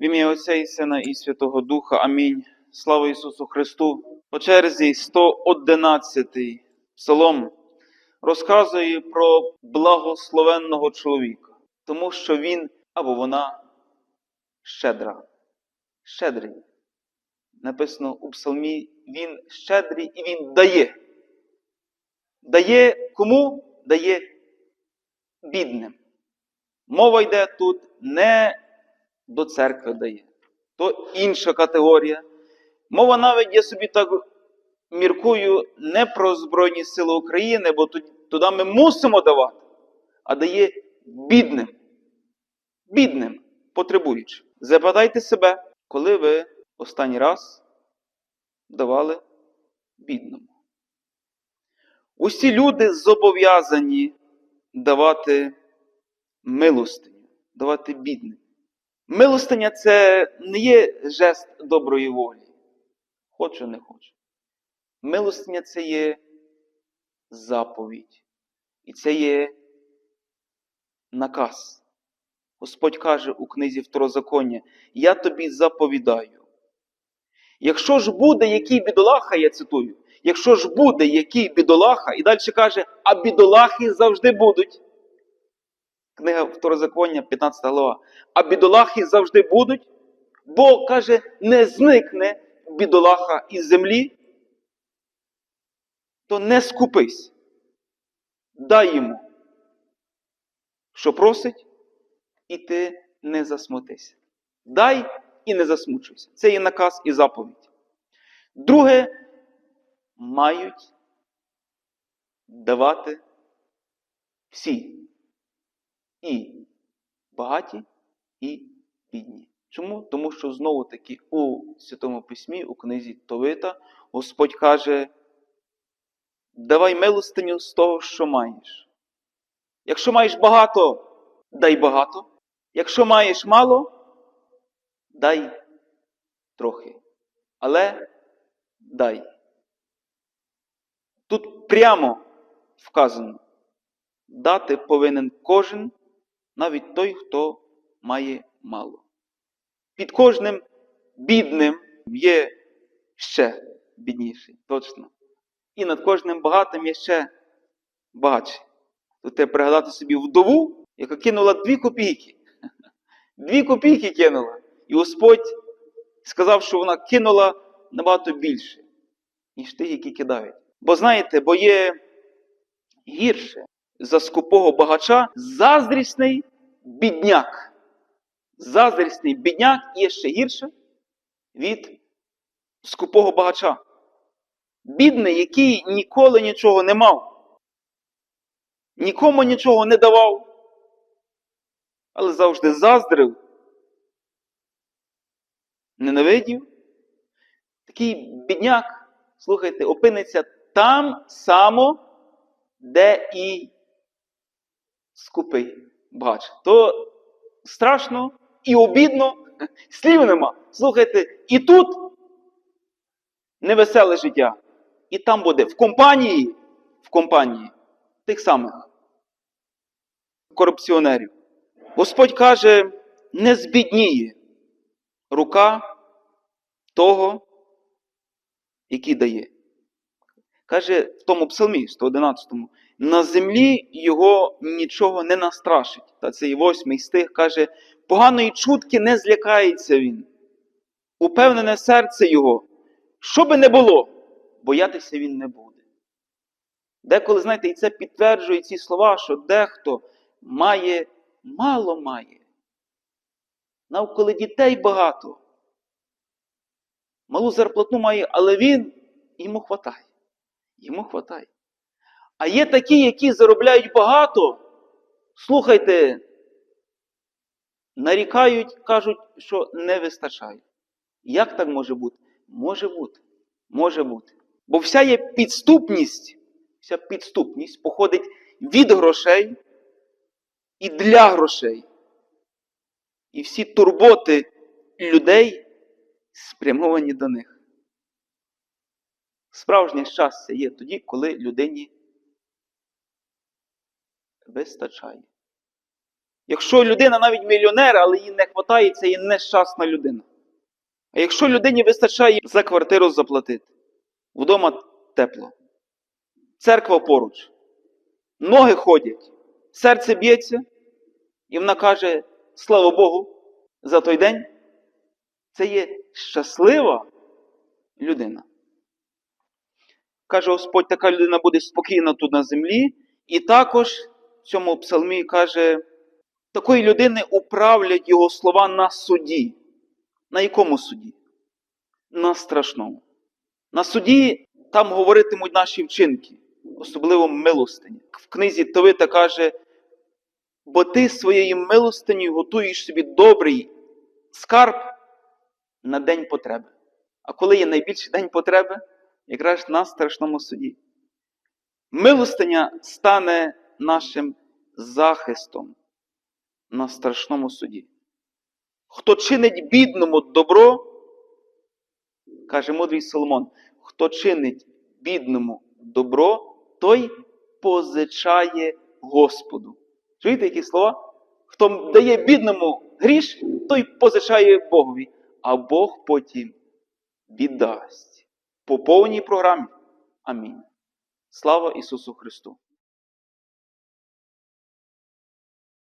В ім'я Отця і Сина і Святого Духа. Амінь. Слава Ісусу Христу. По черзі 111 псалом розказує про благословенного чоловіка, тому що він або вона щедра. Щедрий. Написано у псалмі, він щедрий і він дає. Дає кому? Дає бідним. Мова йде тут не до церкви дає, то інша категорія. Мова навіть, я собі так міркую, не про Збройні Сили України, бо туди ми мусимо давати, а дає бідним. Бідним, потребуючим. Запитайте себе, коли ви останній раз давали бідному. Усі люди зобов'язані давати милостиню, давати бідним. Милостиня це не є жест доброї волі. Хочу, не хочу. Милостиня це є заповідь. І це є наказ. Господь каже у книзі Второзаконня, я тобі заповідаю. Якщо ж буде який бідолаха, я цитую, якщо ж буде який бідолаха, і далі каже, а бідолахи завжди будуть. Книга Второзаконня, 15 глава. А бідолахи завжди будуть, бо, каже, не зникне бідолаха із землі, то не скупись. Дай йому, що просить, і ти не засмутися. Дай і не засмучуйся. Це є наказ і заповідь. Друге, мають давати всі. І багаті, і бідні. Чому? Тому що знову таки у Святому Письмі, у книзі Товита, Господь каже: давай милостиню з того, що маєш. Якщо маєш багато, дай багато. Якщо маєш мало, дай трохи. Але дай. Тут прямо вказано: дати повинен кожен, навіть той, хто має мало. Під кожним бідним є ще бідніший, точно. І над кожним багатим є ще багатший. Тут треба пригадати собі вдову, яка кинула дві копійки. Дві копійки кинула. І Господь сказав, що вона кинула набагато більше, ніж тих, які кидають. Бо знаєте, бо є гірше за скупого багача заздрісний бідняк. Заздрісний бідняк є ще гірше від скупого багача. Бідний, який ніколи нічого не мав, нікому нічого не давав, але завжди заздрив, ненавидів. Такий бідняк, слухайте, опиниться там само, де і скупий багач. То страшно і обідно, слів нема. Слухайте, і тут невеселе життя. І там буде в компанії, в компанії тих самих корупціонерів. Господь каже, не збідніє рука того, який дає. Каже в тому псалмі 111-му, на землі його нічого не настрашить. Та цей восьмий стих каже, поганої чутки не злякається він. Упевнене серце його. Що би не було, боятися він не буде. Деколи, знаєте, і це підтверджує ці слова, що дехто має, мало має. Навколо дітей багато. Малу зарплату має, але він йому хватає. Йому хватає. А є такі, які заробляють багато, слухайте, нарікають, кажуть, що не вистачає. Як так може бути? Може бути. Може бути. Бо вся є підступність, вся підступність походить від грошей і для грошей. І всі турботи людей спрямовані до них. Справжнє щастя є тоді, коли людині вистачає. Якщо людина навіть мільйонер, але їй не вистачає, це є нещасна людина. А якщо людині вистачає за квартиру заплатити, вдома тепло, церква поруч, ноги ходять, серце б'ється, і вона каже: слава Богу, за той день це є щаслива людина. Каже Господь, така людина буде спокійна тут на землі, і також в цьому псалмі каже, такої людини управлять його слова на суді. На якому суді? На страшному. На суді там говоритимуть наші вчинки, особливо милостині. В книзі Товита каже, бо ти своєю милостиню готуєш собі добрий скарб на день потреби. А коли є найбільший день потреби, якраз на страшному суді. Милостиня стане нашим захистом на страшному суді. Хто чинить бідному добро, каже мудрий Соломон, хто чинить бідному добро, той позичає Господу. Чуєте які слова? Хто дає бідному гріш, той позичає Богові, а Бог потім віддасть. По повній програмі. Амінь. Слава Ісусу Христу!